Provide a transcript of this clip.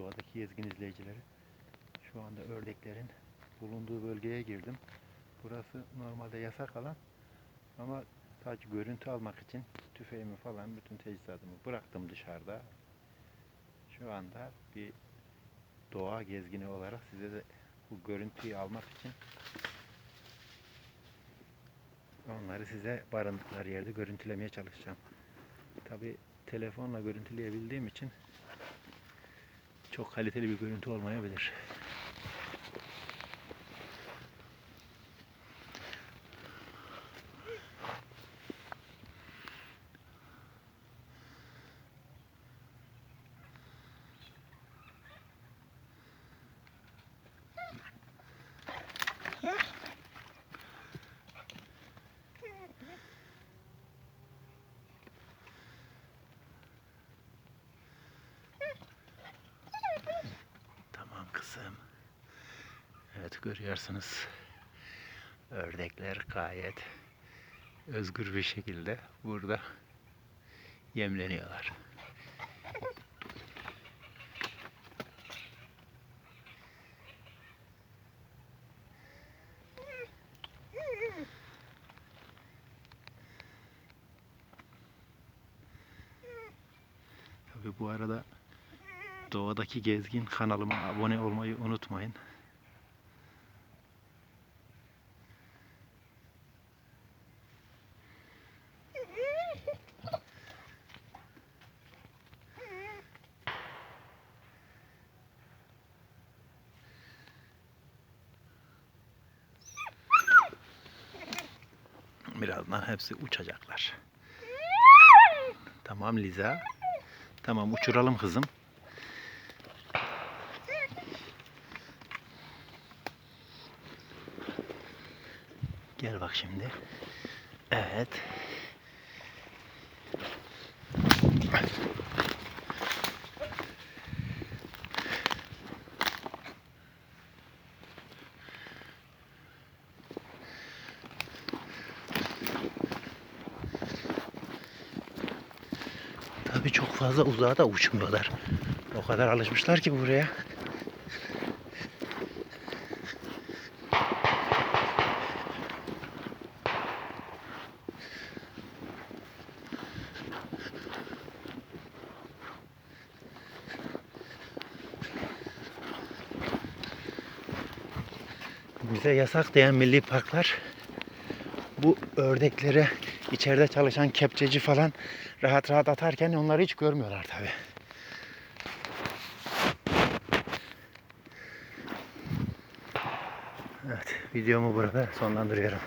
doğadaki gezgin izleyicileri. Şu anda ördeklerin bulunduğu bölgeye girdim. Burası normalde yasak alan ama sadece görüntü almak için tüfeğimi falan bütün teçhizatımı bıraktım dışarıda. Şu anda bir doğa gezgini olarak size de bu görüntüyü almak için onları size barındıkları yerde görüntülemeye çalışacağım. Tabi telefonla görüntüleyebildiğim için çok kaliteli bir görüntü olmayabilir. Tamam kızım. Evet görüyorsunuz. Ördekler gayet özgür bir şekilde burada yemleniyorlar. Tabii bu arada Doğadaki Gezgin kanalıma abone olmayı unutmayın. Birazdan hepsi uçacaklar. Tamam Liza. Tamam uçuralım kızım. Gel bak şimdi. Evet. Tabii çok fazla uzağa da uçmuyorlar. O kadar alışmışlar ki buraya. bize yasak diyen milli parklar bu ördekleri içeride çalışan kepçeci falan rahat rahat atarken onları hiç görmüyorlar tabi. Evet videomu burada sonlandırıyorum.